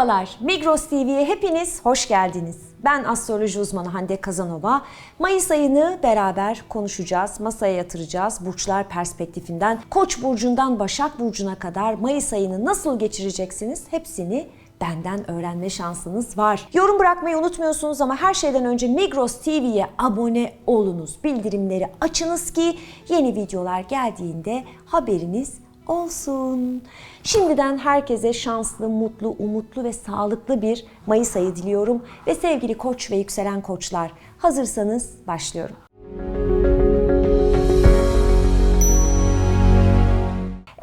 Merhabalar, Migros TV'ye hepiniz hoş geldiniz. Ben astroloji uzmanı Hande Kazanova. Mayıs ayını beraber konuşacağız, masaya yatıracağız. Burçlar perspektifinden, Koç burcundan Başak burcuna kadar Mayıs ayını nasıl geçireceksiniz hepsini benden öğrenme şansınız var. Yorum bırakmayı unutmuyorsunuz ama her şeyden önce Migros TV'ye abone olunuz. Bildirimleri açınız ki yeni videolar geldiğinde haberiniz olsun. Şimdiden herkese şanslı, mutlu, umutlu ve sağlıklı bir Mayıs ayı diliyorum. Ve sevgili koç ve yükselen koçlar hazırsanız başlıyorum.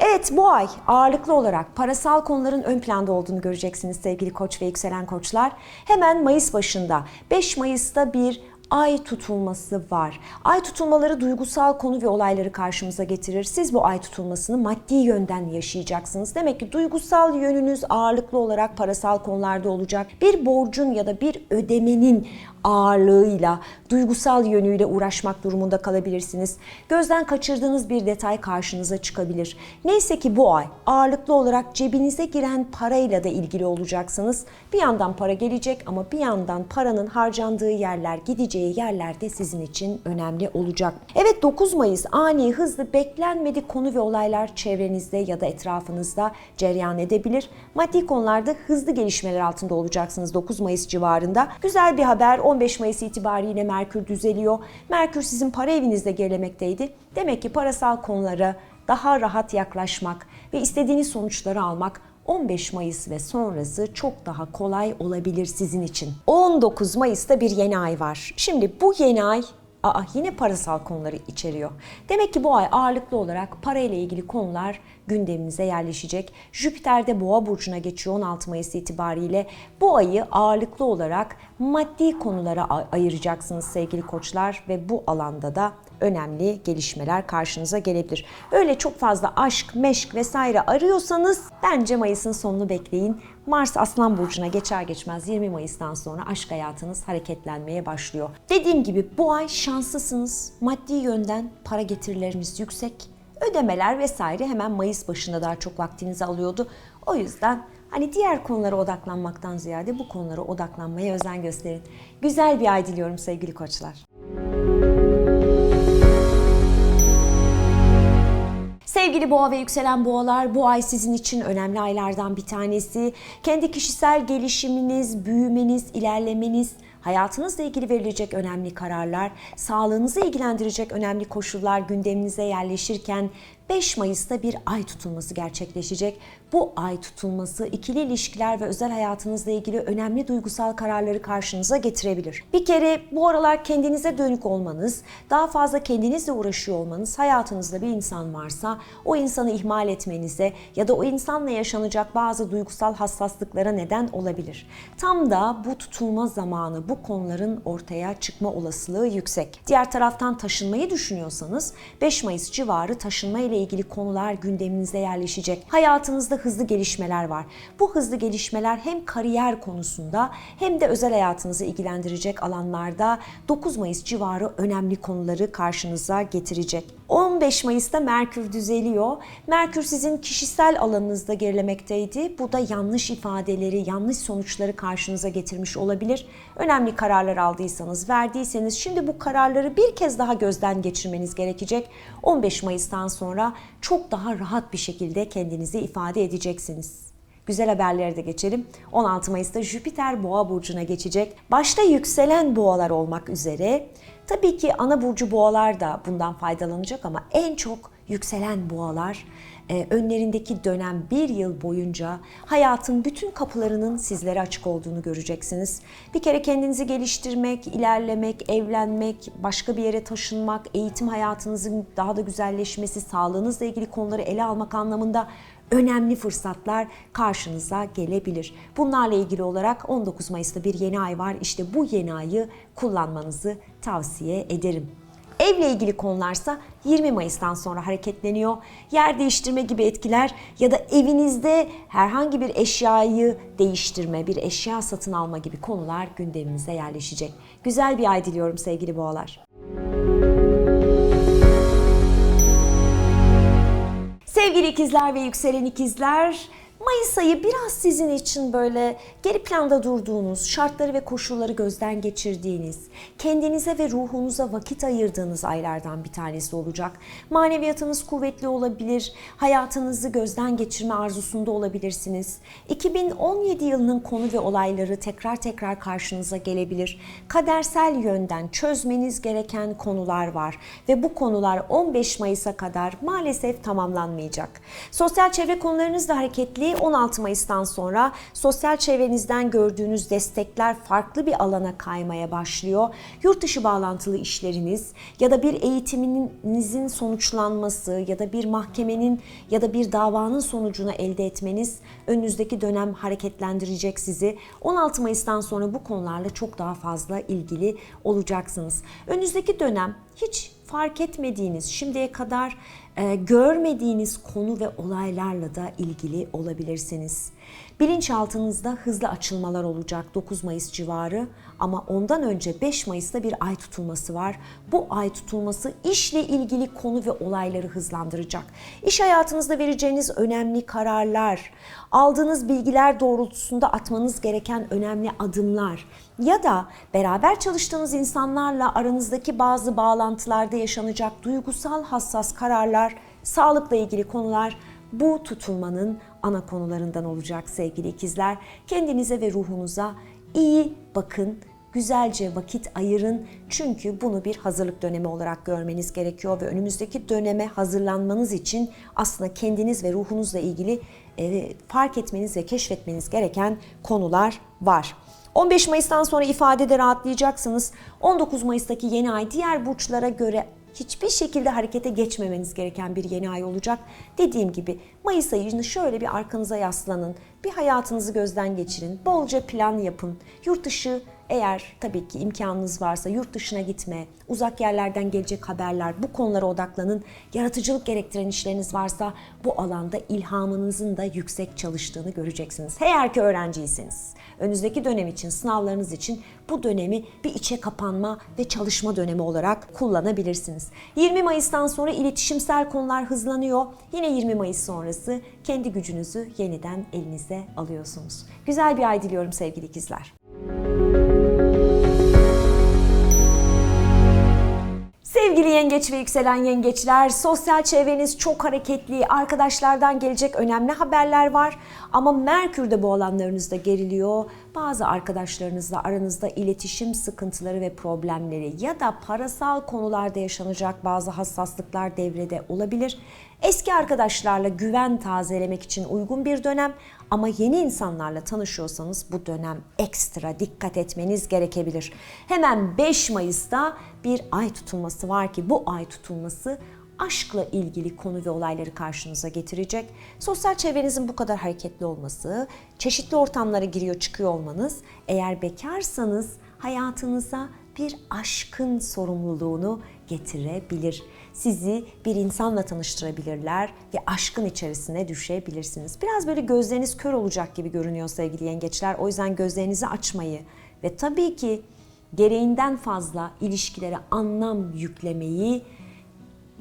Evet bu ay ağırlıklı olarak parasal konuların ön planda olduğunu göreceksiniz sevgili koç ve yükselen koçlar. Hemen Mayıs başında 5 Mayıs'ta bir ay tutulması var. Ay tutulmaları duygusal konu ve olayları karşımıza getirir. Siz bu ay tutulmasını maddi yönden yaşayacaksınız. Demek ki duygusal yönünüz ağırlıklı olarak parasal konularda olacak. Bir borcun ya da bir ödemenin ağırlığıyla, duygusal yönüyle uğraşmak durumunda kalabilirsiniz. Gözden kaçırdığınız bir detay karşınıza çıkabilir. Neyse ki bu ay ağırlıklı olarak cebinize giren parayla da ilgili olacaksınız. Bir yandan para gelecek ama bir yandan paranın harcandığı yerler, gideceği yerler de sizin için önemli olacak. Evet 9 Mayıs ani, hızlı, beklenmedik konu ve olaylar çevrenizde ya da etrafınızda cereyan edebilir. Maddi konularda hızlı gelişmeler altında olacaksınız 9 Mayıs civarında. Güzel bir haber 15 Mayıs itibariyle Merkür düzeliyor. Merkür sizin para evinizde gerilemekteydi. Demek ki parasal konulara daha rahat yaklaşmak ve istediğiniz sonuçları almak 15 Mayıs ve sonrası çok daha kolay olabilir sizin için. 19 Mayıs'ta bir yeni ay var. Şimdi bu yeni ay Aa, yine parasal konuları içeriyor. Demek ki bu ay ağırlıklı olarak parayla ilgili konular gündeminize yerleşecek. Jüpiter de Boğa burcuna geçiyor 16 Mayıs itibariyle. Bu ayı ağırlıklı olarak maddi konulara ayıracaksınız sevgili koçlar ve bu alanda da önemli gelişmeler karşınıza gelebilir. Öyle çok fazla aşk, meşk vesaire arıyorsanız bence Mayıs'ın sonunu bekleyin. Mars Aslan Burcu'na geçer geçmez 20 Mayıs'tan sonra aşk hayatınız hareketlenmeye başlıyor. Dediğim gibi bu ay şanslısınız. Maddi yönden para getirileriniz yüksek. Ödemeler vesaire hemen Mayıs başında daha çok vaktinizi alıyordu. O yüzden hani diğer konulara odaklanmaktan ziyade bu konulara odaklanmaya özen gösterin. Güzel bir ay diliyorum sevgili koçlar. Sevgili boğa ve yükselen boğalar bu ay sizin için önemli aylardan bir tanesi. Kendi kişisel gelişiminiz, büyümeniz, ilerlemeniz, hayatınızla ilgili verilecek önemli kararlar, sağlığınızı ilgilendirecek önemli koşullar gündeminize yerleşirken 5 Mayıs'ta bir ay tutulması gerçekleşecek. Bu ay tutulması ikili ilişkiler ve özel hayatınızla ilgili önemli duygusal kararları karşınıza getirebilir. Bir kere bu aralar kendinize dönük olmanız, daha fazla kendinizle uğraşıyor olmanız, hayatınızda bir insan varsa o insanı ihmal etmenize ya da o insanla yaşanacak bazı duygusal hassaslıklara neden olabilir. Tam da bu tutulma zamanı bu konuların ortaya çıkma olasılığı yüksek. Diğer taraftan taşınmayı düşünüyorsanız 5 Mayıs civarı taşınma ile ilgili konular gündeminize yerleşecek. Hayatınızda hızlı gelişmeler var. Bu hızlı gelişmeler hem kariyer konusunda hem de özel hayatınızı ilgilendirecek alanlarda 9 Mayıs civarı önemli konuları karşınıza getirecek. 15 Mayıs'ta Merkür düzeliyor. Merkür sizin kişisel alanınızda gerilemekteydi. Bu da yanlış ifadeleri, yanlış sonuçları karşınıza getirmiş olabilir. Önemli kararlar aldıysanız, verdiyseniz şimdi bu kararları bir kez daha gözden geçirmeniz gerekecek. 15 Mayıs'tan sonra çok daha rahat bir şekilde kendinizi ifade edeceksiniz. Güzel haberlere de geçelim. 16 Mayıs'ta Jüpiter Boğa burcuna geçecek. Başta yükselen boğalar olmak üzere tabii ki ana burcu boğalar da bundan faydalanacak ama en çok yükselen boğalar önlerindeki dönem bir yıl boyunca hayatın bütün kapılarının sizlere açık olduğunu göreceksiniz. Bir kere kendinizi geliştirmek, ilerlemek, evlenmek, başka bir yere taşınmak, eğitim hayatınızın daha da güzelleşmesi, sağlığınızla ilgili konuları ele almak anlamında önemli fırsatlar karşınıza gelebilir. Bunlarla ilgili olarak 19 Mayıs'ta bir yeni ay var. İşte bu yeni ayı kullanmanızı tavsiye ederim. Evle ilgili konularsa 20 Mayıs'tan sonra hareketleniyor. Yer değiştirme gibi etkiler ya da evinizde herhangi bir eşyayı değiştirme, bir eşya satın alma gibi konular gündemimize yerleşecek. Güzel bir ay diliyorum sevgili boğalar. Sevgili ikizler ve yükselen ikizler, Mayıs ayı biraz sizin için böyle geri planda durduğunuz, şartları ve koşulları gözden geçirdiğiniz, kendinize ve ruhunuza vakit ayırdığınız aylardan bir tanesi olacak. Maneviyatınız kuvvetli olabilir, hayatınızı gözden geçirme arzusunda olabilirsiniz. 2017 yılının konu ve olayları tekrar tekrar karşınıza gelebilir. Kadersel yönden çözmeniz gereken konular var ve bu konular 15 Mayıs'a kadar maalesef tamamlanmayacak. Sosyal çevre konularınız da hareketli. 16 Mayıs'tan sonra sosyal çevrenizden gördüğünüz destekler farklı bir alana kaymaya başlıyor. Yurt dışı bağlantılı işleriniz ya da bir eğitiminizin sonuçlanması ya da bir mahkemenin ya da bir davanın sonucunu elde etmeniz önünüzdeki dönem hareketlendirecek sizi. 16 Mayıs'tan sonra bu konularla çok daha fazla ilgili olacaksınız. Önünüzdeki dönem hiç fark etmediğiniz, şimdiye kadar e, görmediğiniz konu ve olaylarla da ilgili olabilirsiniz. Bilinçaltınızda hızlı açılmalar olacak 9 Mayıs civarı ama ondan önce 5 Mayıs'ta bir ay tutulması var. Bu ay tutulması işle ilgili konu ve olayları hızlandıracak. İş hayatınızda vereceğiniz önemli kararlar, aldığınız bilgiler doğrultusunda atmanız gereken önemli adımlar ya da beraber çalıştığınız insanlarla aranızdaki bazı bağlantılarda yaşanacak duygusal hassas kararlar, sağlıkla ilgili konular bu tutulmanın ana konularından olacak sevgili ikizler. Kendinize ve ruhunuza iyi bakın, güzelce vakit ayırın. Çünkü bunu bir hazırlık dönemi olarak görmeniz gerekiyor ve önümüzdeki döneme hazırlanmanız için aslında kendiniz ve ruhunuzla ilgili e, fark etmeniz ve keşfetmeniz gereken konular var. 15 Mayıs'tan sonra ifadede rahatlayacaksınız. 19 Mayıs'taki yeni ay diğer burçlara göre hiçbir şekilde harekete geçmemeniz gereken bir yeni ay olacak. Dediğim gibi Mayıs ayını şöyle bir arkanıza yaslanın. Bir hayatınızı gözden geçirin. Bolca plan yapın. Yurt dışı eğer tabii ki imkanınız varsa yurt dışına gitme, uzak yerlerden gelecek haberler, bu konulara odaklanın. Yaratıcılık gerektiren işleriniz varsa bu alanda ilhamınızın da yüksek çalıştığını göreceksiniz. Eğer ki öğrenciyseniz, önünüzdeki dönem için, sınavlarınız için bu dönemi bir içe kapanma ve çalışma dönemi olarak kullanabilirsiniz. 20 Mayıs'tan sonra iletişimsel konular hızlanıyor. Yine 20 Mayıs sonrası kendi gücünüzü yeniden elinize alıyorsunuz. Güzel bir ay diliyorum sevgili ikizler. Sevgili yengeç ve yükselen yengeçler, sosyal çevreniz çok hareketli, arkadaşlardan gelecek önemli haberler var ama Merkür de bu alanlarınızda geriliyor. Bazı arkadaşlarınızla aranızda iletişim sıkıntıları ve problemleri ya da parasal konularda yaşanacak bazı hassaslıklar devrede olabilir. Eski arkadaşlarla güven tazelemek için uygun bir dönem ama yeni insanlarla tanışıyorsanız bu dönem ekstra dikkat etmeniz gerekebilir. Hemen 5 Mayıs'ta bir ay tutulması var ki bu ay tutulması aşkla ilgili konu ve olayları karşınıza getirecek. Sosyal çevrenizin bu kadar hareketli olması, çeşitli ortamlara giriyor çıkıyor olmanız, eğer bekarsanız hayatınıza bir aşkın sorumluluğunu getirebilir. Sizi bir insanla tanıştırabilirler ve aşkın içerisine düşebilirsiniz. Biraz böyle gözleriniz kör olacak gibi görünüyor sevgili yengeçler. O yüzden gözlerinizi açmayı ve tabii ki gereğinden fazla ilişkilere anlam yüklemeyi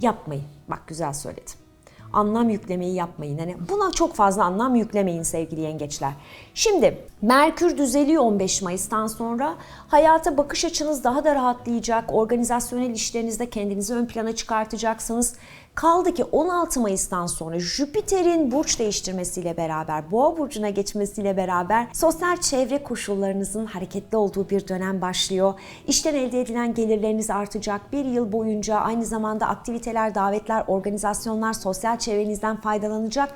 yapmayın. Bak güzel söyledim. Anlam yüklemeyi yapmayın. Yani buna çok fazla anlam yüklemeyin sevgili yengeçler. Şimdi Merkür düzeliyor 15 Mayıs'tan sonra. Hayata bakış açınız daha da rahatlayacak. Organizasyonel işlerinizde kendinizi ön plana çıkartacaksınız. Kaldı ki 16 Mayıs'tan sonra Jüpiter'in burç değiştirmesiyle beraber, Boğa burcuna geçmesiyle beraber sosyal çevre koşullarınızın hareketli olduğu bir dönem başlıyor. İşten elde edilen gelirleriniz artacak. Bir yıl boyunca aynı zamanda aktiviteler, davetler, organizasyonlar, sosyal çevrenizden faydalanacak.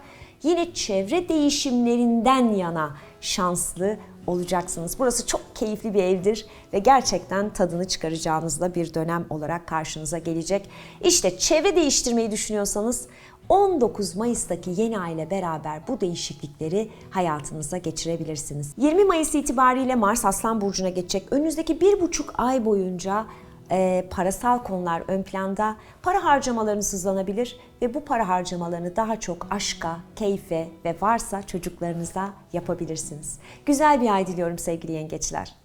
Yine çevre değişimlerinden yana şanslı olacaksınız. Burası çok keyifli bir evdir ve gerçekten tadını çıkaracağınızda bir dönem olarak karşınıza gelecek. İşte çevre değiştirmeyi düşünüyorsanız 19 Mayıs'taki yeni ay ile beraber bu değişiklikleri hayatınıza geçirebilirsiniz. 20 Mayıs itibariyle Mars Aslan Burcu'na geçecek. Önünüzdeki bir buçuk ay boyunca e, parasal konular ön planda. Para harcamalarınız hızlanabilir ve bu para harcamalarını daha çok aşka, keyfe ve varsa çocuklarınıza yapabilirsiniz. Güzel bir ay diliyorum sevgili yengeçler.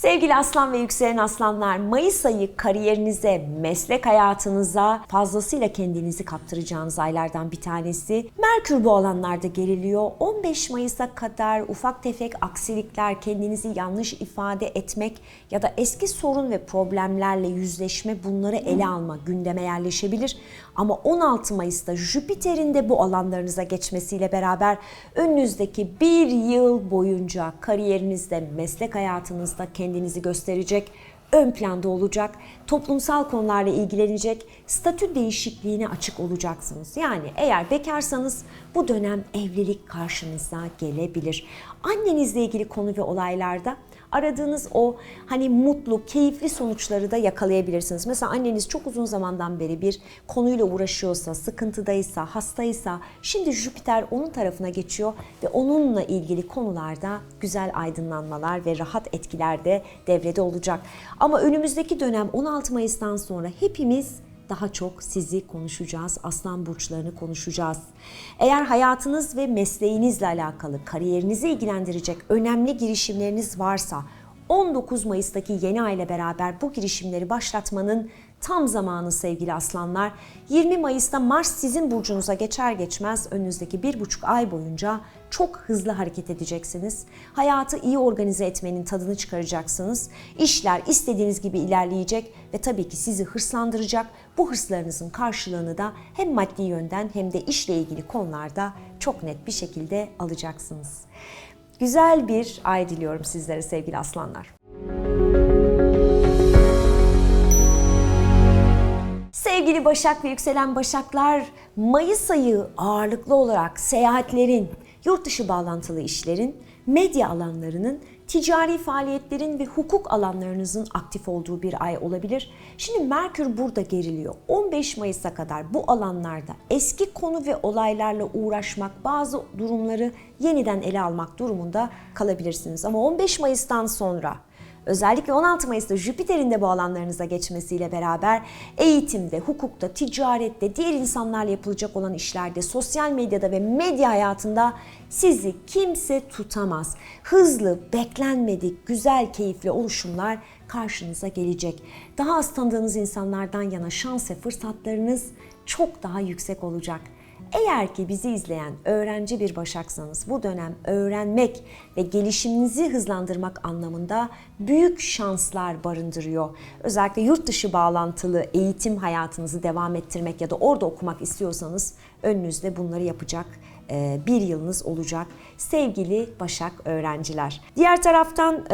Sevgili aslan ve yükselen aslanlar, Mayıs ayı kariyerinize, meslek hayatınıza fazlasıyla kendinizi kaptıracağınız aylardan bir tanesi. Merkür bu alanlarda geriliyor. 15 Mayıs'a kadar ufak tefek aksilikler, kendinizi yanlış ifade etmek ya da eski sorun ve problemlerle yüzleşme bunları ele alma gündeme yerleşebilir. Ama 16 Mayıs'ta Jüpiter'in de bu alanlarınıza geçmesiyle beraber önünüzdeki bir yıl boyunca kariyerinizde, meslek hayatınızda kendinizi gösterecek, ön planda olacak, toplumsal konularla ilgilenecek, statü değişikliğine açık olacaksınız. Yani eğer bekarsanız bu dönem evlilik karşınıza gelebilir. Annenizle ilgili konu ve olaylarda aradığınız o hani mutlu, keyifli sonuçları da yakalayabilirsiniz. Mesela anneniz çok uzun zamandan beri bir konuyla uğraşıyorsa, sıkıntıdaysa, hastaysa şimdi Jüpiter onun tarafına geçiyor ve onunla ilgili konularda güzel aydınlanmalar ve rahat etkiler de devrede olacak. Ama önümüzdeki dönem 16 Mayıs'tan sonra hepimiz daha çok sizi konuşacağız. Aslan burçlarını konuşacağız. Eğer hayatınız ve mesleğinizle alakalı, kariyerinizi ilgilendirecek önemli girişimleriniz varsa 19 Mayıs'taki yeni ay ile beraber bu girişimleri başlatmanın tam zamanı sevgili aslanlar. 20 Mayıs'ta Mars sizin burcunuza geçer geçmez önünüzdeki bir buçuk ay boyunca çok hızlı hareket edeceksiniz. Hayatı iyi organize etmenin tadını çıkaracaksınız. İşler istediğiniz gibi ilerleyecek ve tabii ki sizi hırslandıracak. Bu hırslarınızın karşılığını da hem maddi yönden hem de işle ilgili konularda çok net bir şekilde alacaksınız. Güzel bir ay diliyorum sizlere sevgili aslanlar. Sevgili Başak ve yükselen Başaklar, Mayıs ayı ağırlıklı olarak seyahatlerin, yurt dışı bağlantılı işlerin, medya alanlarının, ticari faaliyetlerin ve hukuk alanlarınızın aktif olduğu bir ay olabilir. Şimdi Merkür burada geriliyor. 15 Mayıs'a kadar bu alanlarda eski konu ve olaylarla uğraşmak, bazı durumları yeniden ele almak durumunda kalabilirsiniz. Ama 15 Mayıs'tan sonra Özellikle 16 Mayıs'ta Jüpiter'in de bu alanlarınıza geçmesiyle beraber eğitimde, hukukta, ticarette, diğer insanlarla yapılacak olan işlerde, sosyal medyada ve medya hayatında sizi kimse tutamaz. Hızlı, beklenmedik, güzel, keyifli oluşumlar karşınıza gelecek. Daha az tanıdığınız insanlardan yana şans ve fırsatlarınız çok daha yüksek olacak. Eğer ki bizi izleyen öğrenci bir başaksanız bu dönem öğrenmek ve gelişiminizi hızlandırmak anlamında büyük şanslar barındırıyor. Özellikle yurt dışı bağlantılı eğitim hayatınızı devam ettirmek ya da orada okumak istiyorsanız önünüzde bunları yapacak e, bir yılınız olacak. Sevgili Başak öğrenciler. Diğer taraftan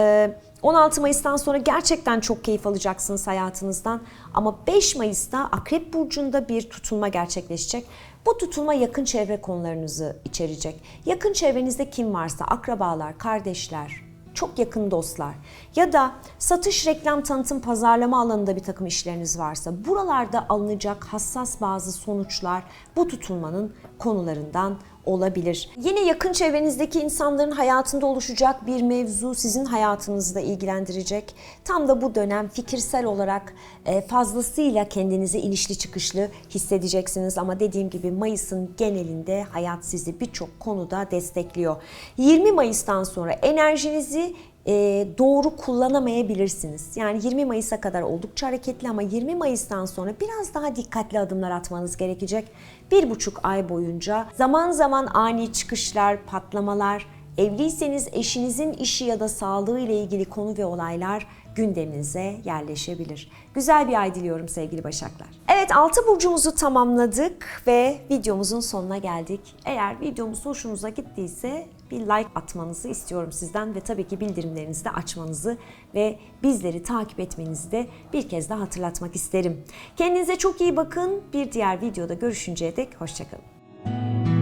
16 e, Mayıs'tan sonra gerçekten çok keyif alacaksınız hayatınızdan. Ama 5 Mayıs'ta Akrep Burcu'nda bir tutulma gerçekleşecek. Bu tutulma yakın çevre konularınızı içerecek. Yakın çevrenizde kim varsa akrabalar, kardeşler, çok yakın dostlar ya da satış, reklam, tanıtım, pazarlama alanında bir takım işleriniz varsa buralarda alınacak hassas bazı sonuçlar bu tutulmanın konularından olabilir. Yine yakın çevrenizdeki insanların hayatında oluşacak bir mevzu sizin hayatınızda ilgilendirecek. Tam da bu dönem fikirsel olarak e, fazlasıyla kendinizi inişli çıkışlı hissedeceksiniz ama dediğim gibi Mayıs'ın genelinde hayat sizi birçok konuda destekliyor. 20 Mayıs'tan sonra enerjinizi e, doğru kullanamayabilirsiniz. Yani 20 Mayıs'a kadar oldukça hareketli ama 20 Mayıs'tan sonra biraz daha dikkatli adımlar atmanız gerekecek. Bir buçuk ay boyunca zaman zaman ani çıkışlar, patlamalar, evliyseniz eşinizin işi ya da sağlığı ile ilgili konu ve olaylar gündeminize yerleşebilir. Güzel bir ay diliyorum sevgili Başaklar. Evet 6 burcumuzu tamamladık ve videomuzun sonuna geldik. Eğer videomuz hoşunuza gittiyse bir like atmanızı istiyorum sizden ve tabii ki bildirimlerinizi de açmanızı ve bizleri takip etmenizi de bir kez daha hatırlatmak isterim. Kendinize çok iyi bakın. Bir diğer videoda görüşünceye dek hoşçakalın.